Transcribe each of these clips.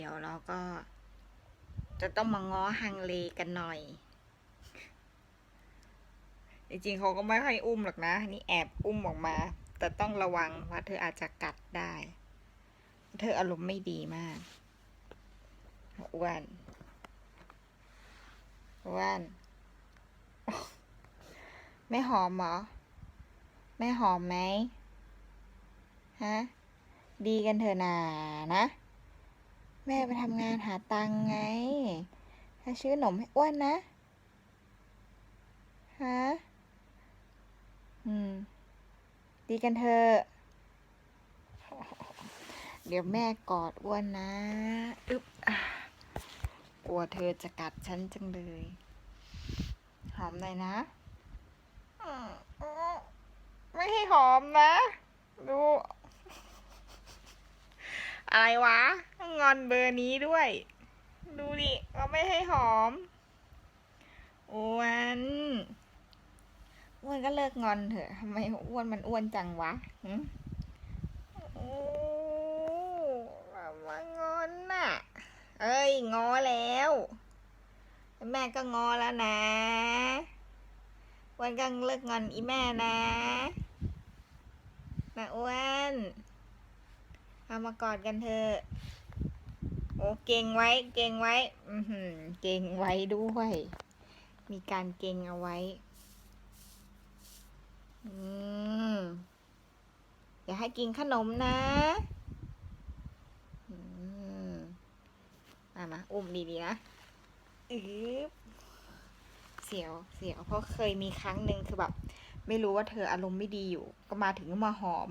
เดี๋ยวเราก็ จะต้องมาง้อฮังเลกันหน่อย จริงๆเขาก็ไม่ค่อยอุ้มหรอกนะ นี่แอบอุ้มออกมา แต่ต้องระวังว่าเธออาจจะกัดได้ เธออารมณ์ไม่ดีมากอ้วนอ้วนไม่หอมเหรอ ไม่หอมไหมฮะ ดีกันเถอะนานะ ม่ไปทำงานหาตังไง ถ้าซื้อขนมให้อ้วนนะ ฮะ อืม ดีกันเถอะ เดี๋ยวแม่กอดอ้วนนะ อึ๊บกลัวเธอจะกัดฉันจังเลย หอมหน่อยนะ ไม่ให้หอมนะ ดู อะไรวะ งอนเบอร์นี้ด้วย ดูดิว่าไม่ให้หอมอ้วนอ้วนก็เลิกงอนเถอะทำไมอ้วนมันอ้วนจังวะหึโอ้มางอนน่ะ เอ้ยงอแล้ว แม่ก็งอแล้วนะอ้วนก็เลิกงอนอีแม่นะนะอ้วน เอามากอดกันเถอะโอ้เก่งไว้ เก่งไว้ อือหือเก่งไว้ด้วย มีการเก่งเอาไว้ อืมอย่าให้กินขนมนะ อืมมามาอุ้มดีๆนะอืบเสียวเสียวเพราะเคยมีครั้งหนึ่งคือแบบ ไม่รู้ว่าเธออารมณ์ไม่ดีอยู่ ก็มาถึงมาหอม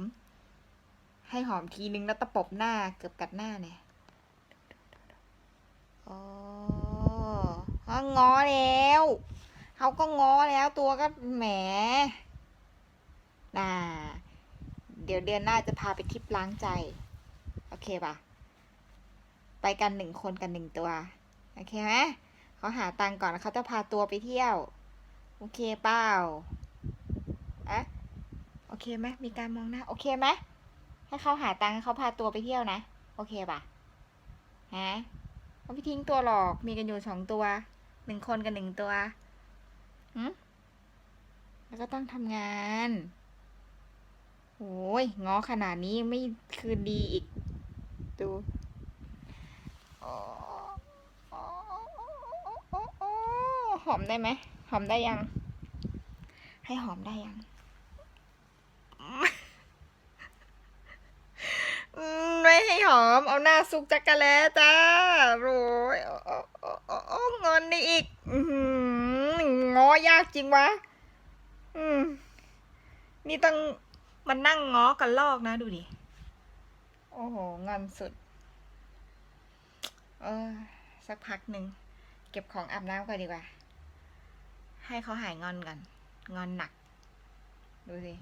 ให้หอมทีนึงแล้วตะปบหน้าเกือบกัดหน้าเนี่ยอ๋อเขาง้อแล้วเขาก็ง้อแล้วตัวก็แหมน่า เดี๋ยวเดือนหน้าจะพาไปทริปล้างใจ โอเคปะไปกันหนึ่งคนกันหนึ่งตัว โอเคไหมเขาหาตังค์ก่อนแล้วเขาจะพาตัวไปเที่ยว โอเคเปล่าอะโอเคไหมมีการมองหน้า โอเคไหม ให้เขาหาตังค์เขาพาตัวไปเที่ยวนะ โอเคปะฮะเขาไม่ทิ้งตัวหรอกมีกันอยู่สองตัวหนึ่งคนกับหนึ่งตัวหืมแล้วก็ต้องทำงานโอ้ยง้อขนาดนี้ไม่คืนดีอีก ดูหอมได้ไหม หอมได้ยัง ให้หอมได้ยัง อืมไม่ ให้หอม เอาหน้าซุกจักรแล้จ้าโอยโอ้งอนได้อีกอือหืองอยากจริงวะอืมนี่ต้องมันนั่งง้อกันลอกนะดูดิ โอ้โหงอนสุด เออ สักพักหนึ่ง เก็บของอาบน้ำก่อนดีกว่า ให้เขาหายงอนก่อนงอนหนัก ดูสิ